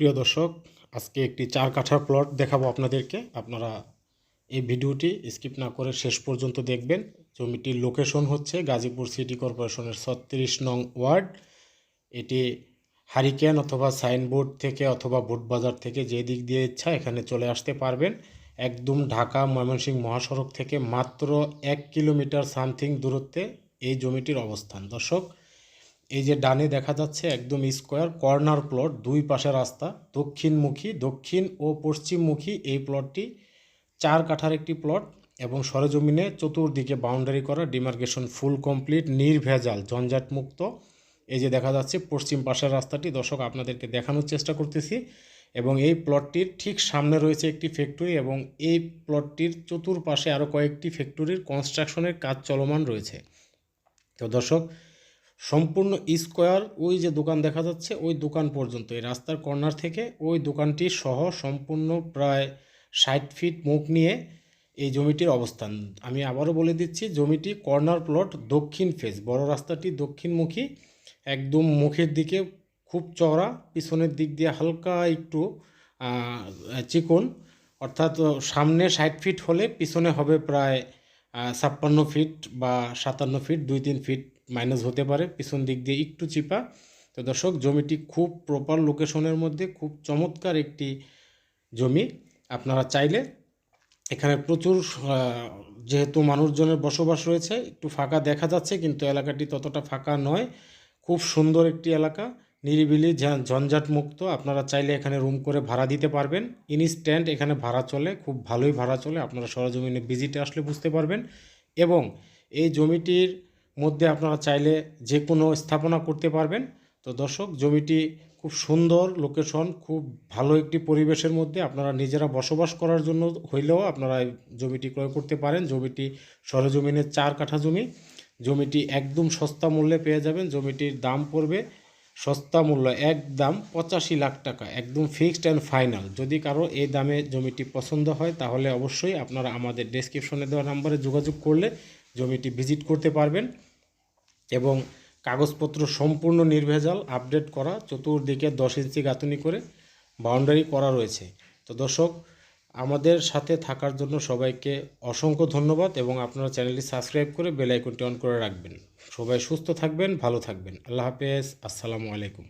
প্রিয় দর্শক, আজকে একটি চার কাঠার প্লট দেখাবো আপনাদেরকে। আপনারা এই ভিডিওটি স্কিপ না করে শেষ পর্যন্ত দেখবেন। জমিটির লোকেশন হচ্ছে গাজীপুর সিটি কর্পোরেশনের ছত্রিশ নং ওয়ার্ড। এটি হারিকেন অথবা সাইনবোর্ড থেকে অথবা বোটবাজার থেকে যে দিক দিয়ে ইচ্ছা এখানে চলে আসতে পারবেন। একদম ঢাকা ময়মনসিংহ মহাসড়ক থেকে মাত্র এক কিলোমিটার সামথিং দূরত্বে এই জমিটির অবস্থান। দর্শক এই যে ডানে দেখা যাচ্ছে একদম স্কোয়ার, কর্নার প্লট, দুই পাশে রাস্তা, দক্ষিণমুখী, দক্ষিণ ও পশ্চিমমুখী এই প্লটটি চার কাঠার একটি প্লট এবং সরেজমিনে চতুর্দিকে বাউন্ডারি করা ডিমার্কেশন ফুল কমপ্লিট নির্ভেজাল, ঝঞ্ঝাট মুক্ত। এই যে দেখা যাচ্ছে পশ্চিম পাশের রাস্তাটি, দর্শক আপনাদেরকে দেখানোর চেষ্টা করতেছি এবং এই প্লটটির ঠিক সামনে রয়েছে একটি ফ্যাক্টরি এবং এই প্লটটির চতুর্পাশে আরও কয়েকটি ফ্যাক্টরির কনস্ট্রাকশনের কাজ চলমান রয়েছে। তো দর্শক সম্পূর্ণ স্কোয়ার, ওই যে দোকান দেখা যাচ্ছে, ওই দোকান পর্যন্ত, এই রাস্তার কর্নার থেকে ওই দোকানটি সহ সম্পূর্ণ প্রায় ষাট ফিট মুখ নিয়ে এই জমিটির অবস্থান। আমি আবারও বলে দিচ্ছি, জমিটি কর্নার প্লট দক্ষিণ ফেজ বড় রাস্তাটি দক্ষিণমুখী, একদম মুখের দিকে খুব চওড়া, পিছনের দিক দিয়ে হালকা একটু চিকন, অর্থাৎ সামনে ষাট ফিট হলে পিছনে হবে প্রায় ছাপ্পান্ন ফিট বা সাতান্ন ফিট, দুই তিন ফিট মাইনাস হতে পারে, পিছন দিক দিয়ে একটু চিপা। তো দর্শক, জমিটি খুব প্রপার লোকেশনের মধ্যে, খুব চমৎকার একটি জমি। আপনারা চাইলে এখানে প্রচুর যেহেতু মানুষজনের বসবাস রয়েছে, একটু ফাঁকা দেখা যাচ্ছে, কিন্তু এলাকাটি ততটা ফাঁকা নয়। খুব সুন্দর একটি এলাকা, নিরিবিলি ঝঞ্ঝাট মুক্ত। আপনারা চাইলে এখানে রুম করে ভাড়া দিতে পারবেন। ইনস্ট্যান্ট এখানে ভাড়া চলে, খুব ভালোই ভাড়া চলে। আপনারা সরজমিনে ভিজিটে আসলে বুঝতে পারবেন। এবং এই জমিটির মধ্যে আপনারা চাইলে যে কোনো স্থাপনা করতে পারবেন। তো দর্শক, জমিটি খুব সুন্দর লোকেশন খুব ভালো একটি পরিবেশের মধ্যে আপনারা নিজেরা বসবাস করার জন্য হইলেও আপনারা জমিটি ক্রয় করতে পারেন। জমিটি সরজমিনের চার কাঠা জমি। জমিটি একদম সস্তা মূল্যে পেয়ে যাবেন। জমিটির দাম পড়বে সস্তা মূল্য একদম পঁচাশি লাখ টাকা, একদম ফিক্সড অ্যান্ড ফাইনাল যদি কারও এই দামে জমিটি পছন্দ হয়, তাহলে অবশ্যই আপনারা আমাদের ডেসক্রিপশনে দেওয়া নাম্বারে যোগাযোগ করলে জমিটি ভিজিট করতে পারবেন। এবং কাগজপত্র সম্পূর্ণ নির্ভেজাল আপডেট করা, চতুর্দিকে দশ ইঞ্চি গাঁথনি করে বাউন্ডারি করা রয়েছে। তো দর্শক, আমাদের সাথে থাকার জন্য সবাইকে অসংখ্য ধন্যবাদ এবং আপনারা চ্যানেলটি সাবস্ক্রাইব করে বেল আইকনটি অন করে রাখবেন। সবাই সুস্থ থাকবেন, ভালো থাকবেন। আল্লাহ হাফেজ, আসসালামু আলাইকুম।